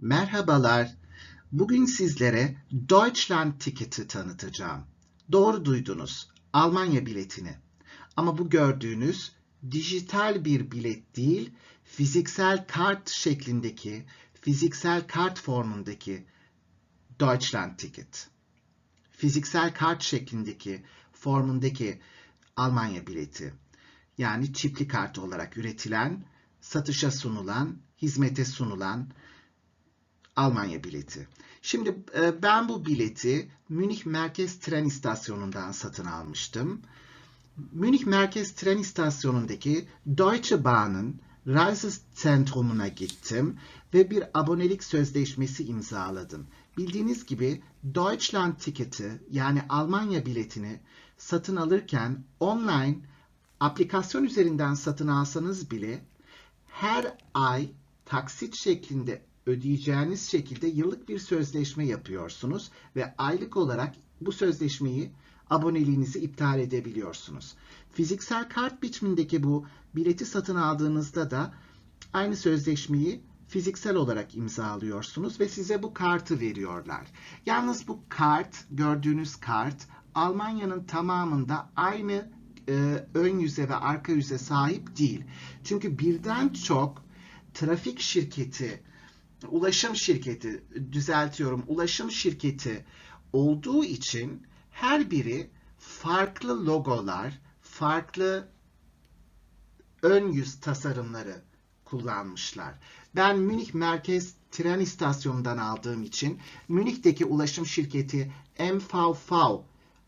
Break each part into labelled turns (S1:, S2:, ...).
S1: Merhabalar. Bugün sizlere Deutschland Ticket'i tanıtacağım. Doğru duydunuz. Almanya biletini. Ama bu gördüğünüz dijital bir bilet değil, fiziksel kart şeklindeki, fiziksel kart formundaki Deutschland Ticket. Fiziksel kart şeklindeki, formundaki Almanya bileti. Yani çipli kart olarak üretilen, satışa sunulan, hizmete sunulan Almanya bileti. Şimdi e, ben bu bileti Münih Merkez Tren İstasyonu'ndan satın almıştım. Münih Merkez Tren İstasyonu'ndaki Deutsche Bahn'ın Reisezentrum'una gittim ve bir abonelik sözleşmesi imzaladım. Bildiğiniz gibi Deutschland tiketi yani Almanya biletini satın alırken online aplikasyon üzerinden satın alsanız bile her ay taksit şeklinde ödeyeceğiniz şekilde yıllık bir sözleşme yapıyorsunuz ve aylık olarak bu sözleşmeyi aboneliğinizi iptal edebiliyorsunuz. Fiziksel kart biçimindeki bu bileti satın aldığınızda da aynı sözleşmeyi fiziksel olarak imzalıyorsunuz ve size bu kartı veriyorlar. Yalnız bu kart, gördüğünüz kart Almanya'nın tamamında aynı e, ön yüze ve arka yüze sahip değil. Çünkü birden çok trafik şirketi, ulaşım şirketi, düzeltiyorum, ulaşım şirketi olduğu için her biri farklı logolar, farklı ön yüz tasarımları kullanmışlar. Ben Münih Merkez Tren İstasyonu'ndan aldığım için Münih'teki ulaşım şirketi MVV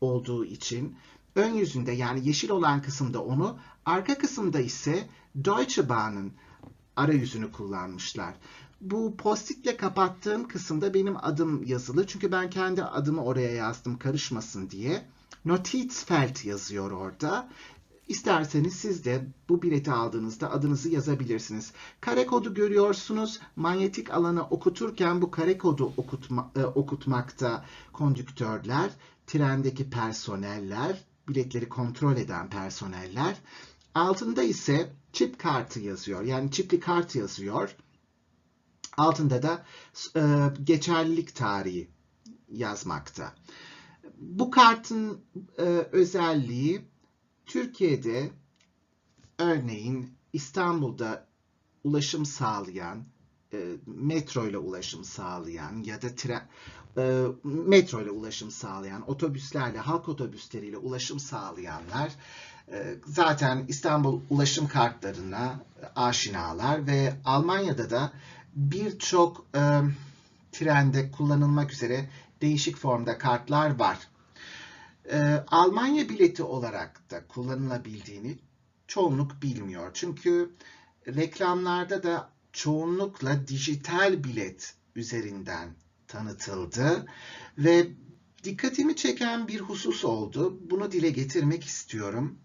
S1: olduğu için ön yüzünde yani yeşil olan kısımda onu, arka kısımda ise Deutsche Bahn'ın arayüzünü kullanmışlar. Bu postitle kapattığım kısımda benim adım yazılı. Çünkü ben kendi adımı oraya yazdım karışmasın diye. Notizfeld yazıyor orada. İsterseniz siz de bu bileti aldığınızda adınızı yazabilirsiniz. Kare kodu görüyorsunuz. Manyetik alanı okuturken bu kare kodu okutma, e, okutmakta kondüktörler, trendeki personeller, biletleri kontrol eden personeller. Altında ise çip kartı yazıyor. Yani çipli kart yazıyor. Altında da e, geçerlilik tarihi yazmakta. Bu kartın e, özelliği Türkiye'de örneğin İstanbul'da ulaşım sağlayan, e, metro ile ulaşım sağlayan ya da tren, e, metro ile ulaşım sağlayan, otobüslerle, halk otobüsleriyle ulaşım sağlayanlar e, zaten İstanbul ulaşım kartlarına aşinalar ve Almanya'da da birçok e, trende kullanılmak üzere değişik formda kartlar var. E, Almanya bileti olarak da kullanılabildiğini çoğunluk bilmiyor. Çünkü reklamlarda da çoğunlukla dijital bilet üzerinden tanıtıldı ve dikkatimi çeken bir husus oldu. Bunu dile getirmek istiyorum.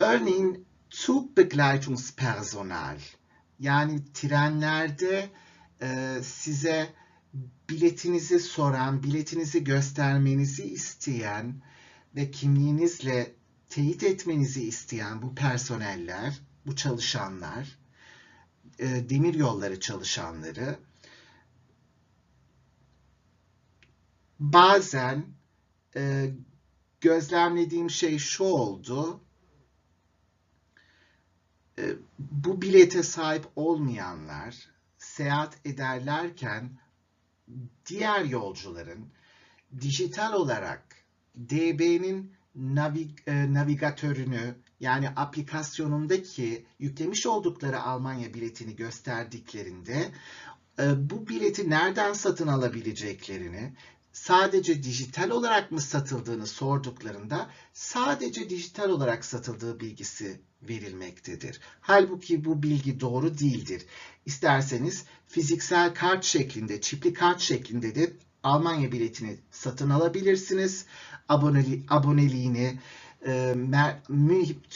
S1: Örneğin Zugbegleitungspersonal yani trenlerde e, size biletinizi soran, biletinizi göstermenizi isteyen ve kimliğinizle teyit etmenizi isteyen bu personeller, bu çalışanlar, e, demir yolları çalışanları bazen e, gözlemlediğim şey şu oldu. E, bu bilete sahip olmayanlar seyahat ederlerken diğer yolcuların dijital olarak DB'nin navig e, navigatörünü yani aplikasyonundaki yüklemiş oldukları Almanya biletini gösterdiklerinde e, bu bileti nereden satın alabileceklerini sadece dijital olarak mı satıldığını sorduklarında sadece dijital olarak satıldığı bilgisi verilmektedir. Halbuki bu bilgi doğru değildir. İsterseniz fiziksel kart şeklinde, çipli kart şeklinde de Almanya biletini satın alabilirsiniz. Aboneli, aboneliğini e, mer,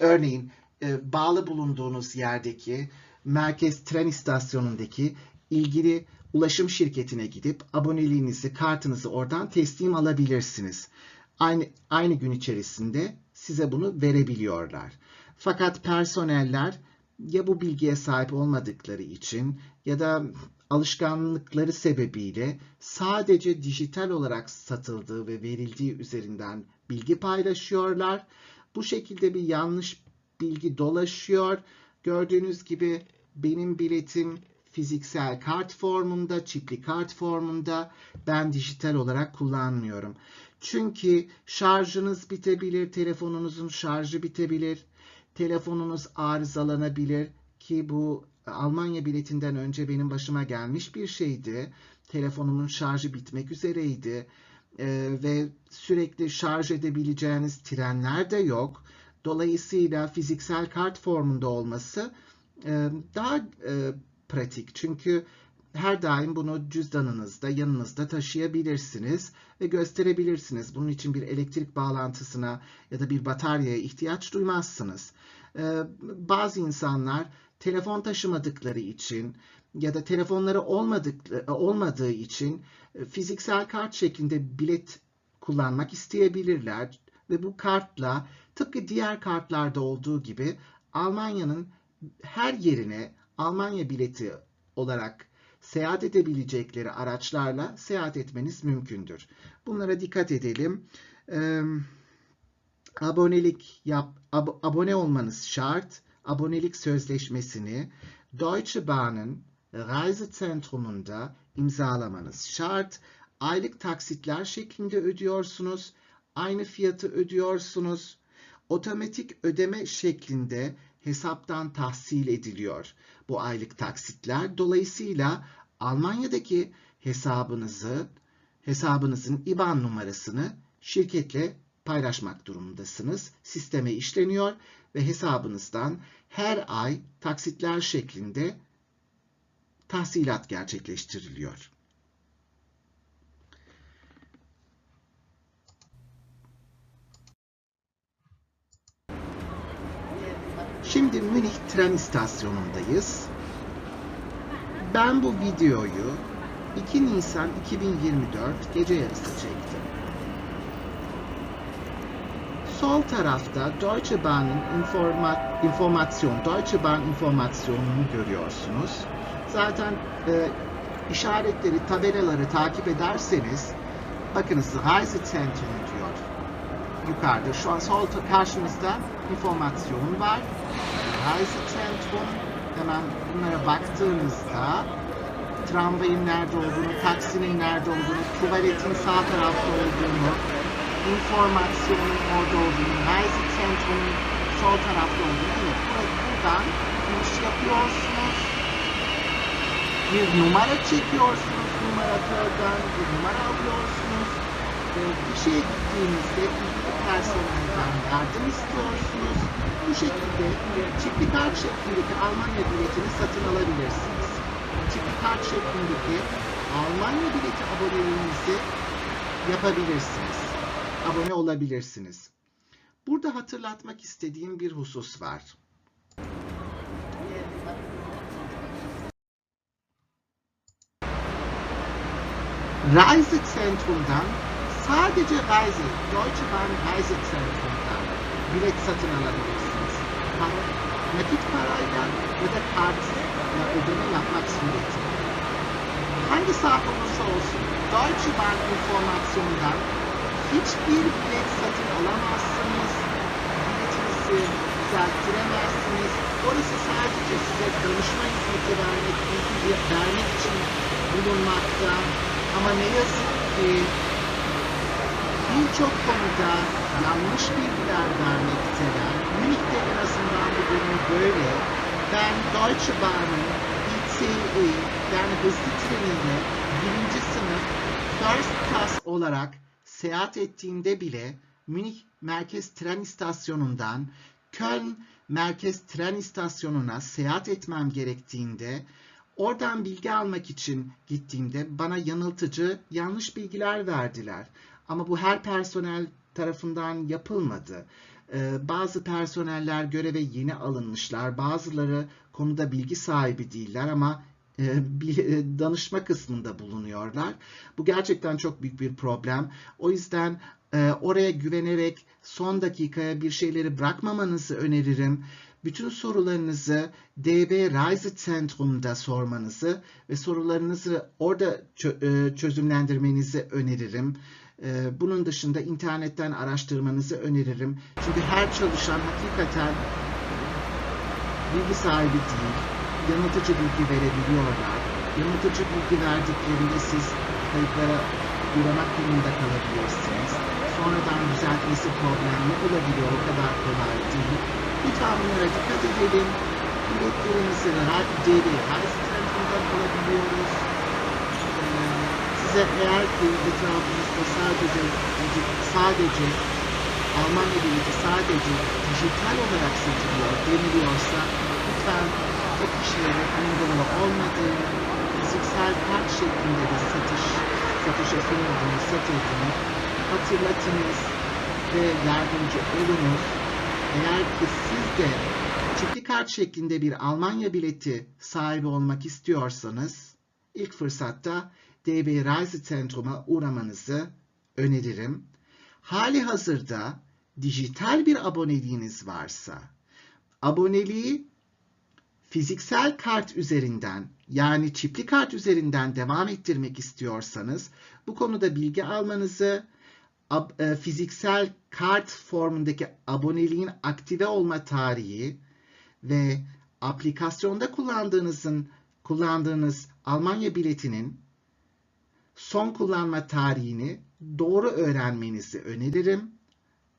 S1: örneğin e, bağlı bulunduğunuz yerdeki merkez tren istasyonundaki ilgili ulaşım şirketine gidip aboneliğinizi, kartınızı oradan teslim alabilirsiniz. Aynı, aynı gün içerisinde size bunu verebiliyorlar. Fakat personeller ya bu bilgiye sahip olmadıkları için ya da alışkanlıkları sebebiyle sadece dijital olarak satıldığı ve verildiği üzerinden bilgi paylaşıyorlar. Bu şekilde bir yanlış bilgi dolaşıyor. Gördüğünüz gibi benim biletim fiziksel kart formunda, çipli kart formunda. Ben dijital olarak kullanmıyorum. Çünkü şarjınız bitebilir, telefonunuzun şarjı bitebilir, telefonunuz arızalanabilir ki bu Almanya biletinden önce benim başıma gelmiş bir şeydi. Telefonumun şarjı bitmek üzereydi ee, ve sürekli şarj edebileceğiniz trenler de yok. Dolayısıyla fiziksel kart formunda olması e, daha e, pratik. Çünkü her daim bunu cüzdanınızda, yanınızda taşıyabilirsiniz ve gösterebilirsiniz. Bunun için bir elektrik bağlantısına ya da bir bataryaya ihtiyaç duymazsınız. Ee, bazı insanlar telefon taşımadıkları için ya da telefonları olmadığı için e, fiziksel kart şeklinde bilet kullanmak isteyebilirler ve bu kartla tıpkı diğer kartlarda olduğu gibi Almanya'nın her yerine Almanya bileti olarak seyahat edebilecekleri araçlarla seyahat etmeniz mümkündür. Bunlara dikkat edelim. Ee, abonelik yap, ab, abone olmanız şart. Abonelik sözleşmesini Deutsche Bahn'ın Reisezentrumunda imzalamanız şart. Aylık taksitler şeklinde ödüyorsunuz. Aynı fiyatı ödüyorsunuz. Otomatik ödeme şeklinde hesaptan tahsil ediliyor bu aylık taksitler. Dolayısıyla Almanya'daki hesabınızı, hesabınızın IBAN numarasını şirketle paylaşmak durumundasınız. Sisteme işleniyor ve hesabınızdan her ay taksitler şeklinde tahsilat gerçekleştiriliyor. Şimdi Münih tren istasyonundayız. Ben bu videoyu 2 Nisan 2024 gece yarısı çektim. Sol tarafta Deutsche Bahn'ın informa informasyon, Deutsche Bahn informasyonunu görüyorsunuz. Zaten e, işaretleri, tabelaları takip ederseniz bakınız Reisezentrum diyor. Yukarıda şu an sol karşımızda informasyon var. Reisezentrum hemen bunlara baktığınızda tramvayın nerede olduğunu, taksinin nerede olduğunu, tuvaletin sağ tarafta olduğunu, informasyonun orada olduğunu, Reisezentrum'un sol tarafta olduğunu, evet buradan giriş yapıyorsunuz. Bir numara çekiyorsunuz numaratörden, bir numara alıyorsunuz. Şeye gittiğinizde personelden yardım istiyorsunuz. Bu şekilde çipli kart şeklindeki Almanya biletini satın alabilirsiniz. Çipli kart şeklindeki Almanya bileti aboneliğinizi yapabilirsiniz. Abone olabilirsiniz. Burada hatırlatmak istediğim bir husus var. Reisezentrum'dan sadece Reise, Deutsche Bahn Reisezentrum'dan bilet satın alabilirsiniz. Para, nakit parayla ya da kartla ödeme yapmak suretiyle. Hangi saat olursa olsun Deutsche Bahn informasyonundan hiçbir bilet satın alamazsınız. Biletinizi düzelttiremezsiniz. Orası sadece size danışma hizmeti vermek, vermek için bulunmakta. Ama ne yazık ki birçok konuda yanlış bilgiler vermekteler. Münih'te en azından bu durum böyle. Ben Deutsche Bahn'ın ICE yani hızlı treniyle birinci sınıf first class olarak seyahat ettiğimde bile Münih Merkez Tren İstasyonu'ndan Köln Merkez Tren İstasyonu'na seyahat etmem gerektiğinde oradan bilgi almak için gittiğimde bana yanıltıcı, yanlış bilgiler verdiler. Ama bu her personel tarafından yapılmadı. Ee, bazı personeller göreve yeni alınmışlar. Bazıları konuda bilgi sahibi değiller ama e, e, danışma kısmında bulunuyorlar. Bu gerçekten çok büyük bir problem. O yüzden e, oraya güvenerek son dakikaya bir şeyleri bırakmamanızı öneririm. bütün sorularınızı DB Reise Zentrum'da sormanızı ve sorularınızı orada çö- çözümlendirmenizi öneririm. E, Bunun dışında internetten araştırmanızı öneririm. Çünkü her çalışan hakikaten bilgi sahibi değil, yanıltıcı bilgi verebiliyorlar. Yanıltıcı bilgi verdiklerinde siz kayıplara uğramak durumunda kalabilirsiniz. Sonradan düzeltmesi problemli olabiliyor, o kadar kolay değil. Lütfen bunlara dikkat edelim. Biletlerimizi DB Reise Zentrum'dan alabiliyoruz. Size eğer ki etrafınızda sadece sadece Almanya bileti sadece dijital olarak satılıyor deniliyorsa lütfen o kişilere uygulama olmadığı, fiziksel kart şeklinde de satış, satışa sunulduğunu, satıldığını hatırlatınız ve yardımcı olunuz. Eğer ki siz de çipli kart şeklinde bir Almanya bileti sahibi olmak istiyorsanız ilk fırsatta DB Reise Zentrum'a uğramanızı öneririm. Hali hazırda dijital bir aboneliğiniz varsa, aboneliği fiziksel kart üzerinden yani çipli kart üzerinden devam ettirmek istiyorsanız bu konuda bilgi almanızı, e, fiziksel kart formundaki aboneliğin aktive olma tarihi ve aplikasyonda kullandığınızın kullandığınız Almanya biletinin son kullanma tarihini doğru öğrenmenizi öneririm.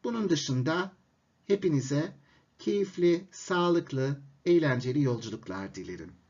S1: Bunun dışında hepinize keyifli, sağlıklı, eğlenceli yolculuklar dilerim.